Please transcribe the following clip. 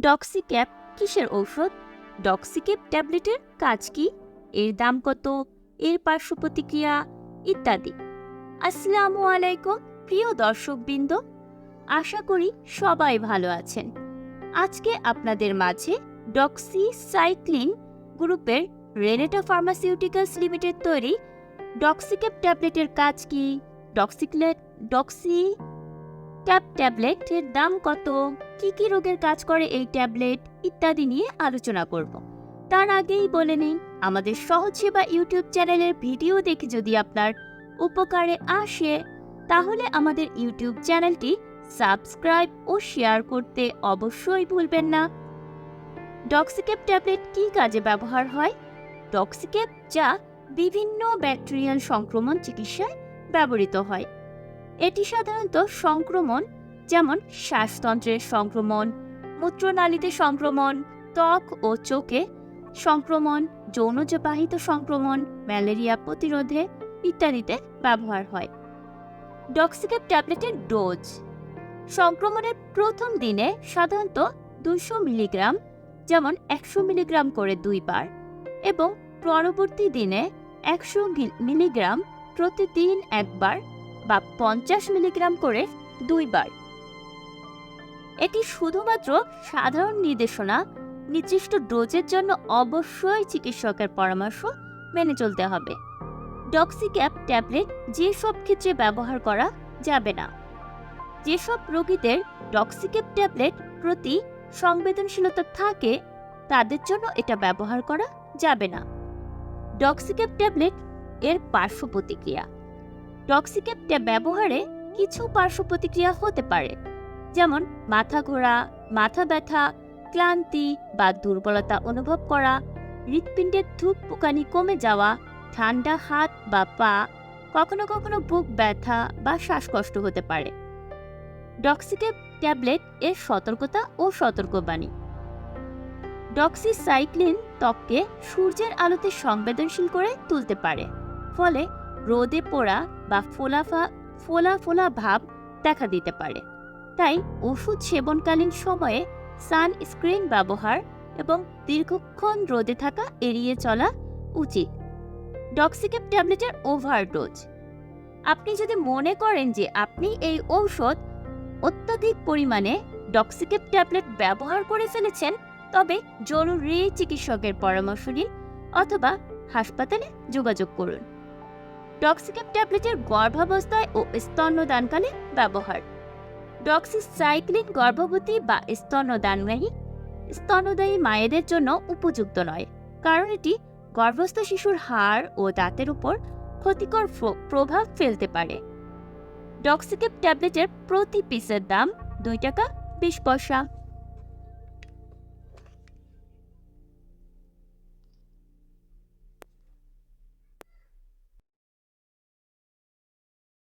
ডক্সিক্যাপ কিসের ঔষধ? ডক্সিক্যাপ ট্যাবলেটের কাজ কি? এর দাম কত? এর পার্শ্ব প্রতিক্রিয়া ইত্যাদি। আসসালামু আলাইকুম, প্রিয় দর্শকবৃন্দ। আশা করি সবাই ভালো আছেন। আজকে আপনাদের মাঝে ডক্সি সাইক্লিন গ্রুপের রেনেটা ফার্মাসিউটিক্যালস লিমিটেড তৈরি ডক্সিক্যাপ ট্যাবলেটের কাজ কি? ডক্সিক্লেট ডক্সি ক্যাপ ট্যাবলেটের দাম কত? কি কি রোগের কাজ করে এই ট্যাবলেট? ইত্যাদি নিয়ে আলোচনা করব। তার আগেই বলে নিন আমাদের সহজ সেবা ইউটিউব চ্যানেলের ভিডিও দেখে যদি আপনার উপকারে আসে, তাহলে আমাদের ইউটিউব চ্যানেলটি সাবস্ক্রাইব ও শেয়ার করতে অবশ্যই ভুলবেন না। ডক্সিকেপ ট্যাবলেট কী কাজে ব্যবহার হয়? ডক্সিকেপ যা বিভিন্ন ব্যাকটেরিয়াল সংক্রমণ চিকিৎসায় ব্যবহৃত হয়। এটি সাধারণত সংক্রমণ, যেমন শ্বাসতন্ত্রের সংক্রমণ, মূত্রনালীতে সংক্রমণ, ত্বক ও চোখে সংক্রমণ যৌনজবাহিত সংক্রমণ, ম্যালেরিয়া প্রতিরোধে ইত্যাদিতে ব্যবহার হয়। ডক্সিকেপ ট্যাবলেটের ডোজ। সংক্রমণের প্রথম দিনে সাধারণত দুশো মিলিগ্রাম, যেমন একশো মিলিগ্রাম করে দুইবার এবং পরবর্তী দিনে একশো মিলিগ্রাম প্রতিদিন একবার বা পঞ্চাশ মিলিগ্রাম করে দুইবার। এটি শুধুমাত্র সাধারণ নির্দেশনা, নির্দিষ্ট ডোজের জন্য অবশ্যই চিকিৎসকের পরামর্শ মেনে চলতে হবে। ডক্সিক্যাপ ট্যাবলেট যেসব ক্ষেত্রে ব্যবহার করা যাবে না। যেসব রোগীদের ডক্সিক্যাপ ট্যাবলেট প্রতি সংবেদনশীলতা থাকে, তাদের জন্য এটা ব্যবহার করা যাবে না। ডক্সিক্যাপ ট্যাবলেট এর পার্শ্ব প্রতিক্রিয়া। ডক্সিক্যাপ ট্যাব ব্যবহারে কিছু পার্শ্ব প্রতিক্রিয়া হতে পারে, যেমন মাথা ঘোরা, মাথা ব্যথা, ক্লান্তি বা দুর্বলতা অনুভব করা, হৃৎপিণ্ডের ধূপ পোকানি কমে যাওয়া, ঠান্ডা হাত বা পা, কখনো কখনো বুক ব্যথা বা শ্বাসকষ্ট হতে পারে। ডক্সিকেপ ট্যাবলেট এর সতর্কতা ও সতর্কবাণী। ডক্সিসাইক্লিন ত্বককে সূর্যের আলোতে সংবেদনশীল করে তুলতে পারে, ফলে রোদে পোড়া বা ফোলাফা, ফোলা ফোলা ভাব দেখা দিতে পারে। তাই ওষুধ সেবনকালীন সময়ে সানস্ক্রিন ব্যবহার এবং দীর্ঘক্ষণ রোদে থাকা এড়িয়ে চলা উচিত। ডক্সিকেপ ট্যাবলেটের ওভারডোজ। আপনি যদি মনে করেন যে আপনি এই ঔষধ অত্যাধিক পরিমাণে ডক্সিকেপ ট্যাবলেট ব্যবহার করে ফেলেছেন, তবে জরুরি চিকিৎসকের পরামর্শ নিন অথবা হাসপাতালে যোগাযোগ করুন। ডক্সিকেপ ট্যাবলেটের গর্ভাবস্থায় ও স্তন্যদানকালে ব্যবহার। ডক্সিসাইক্লিন গর্ভবতী বা স্তন্যদানগ্রাহী, স্তন্যদায়ী মায়েদের জন্য উপযুক্ত নয়, কারণ এটি গর্ভস্থ শিশুর হাড় ও দাঁতের উপর ক্ষতিকর প্রভাব ফেলতে পারে। ডক্সিকেপ ট্যাবলেটের প্রতি পিসের দাম দুই টাকা, বিশ পয়সা।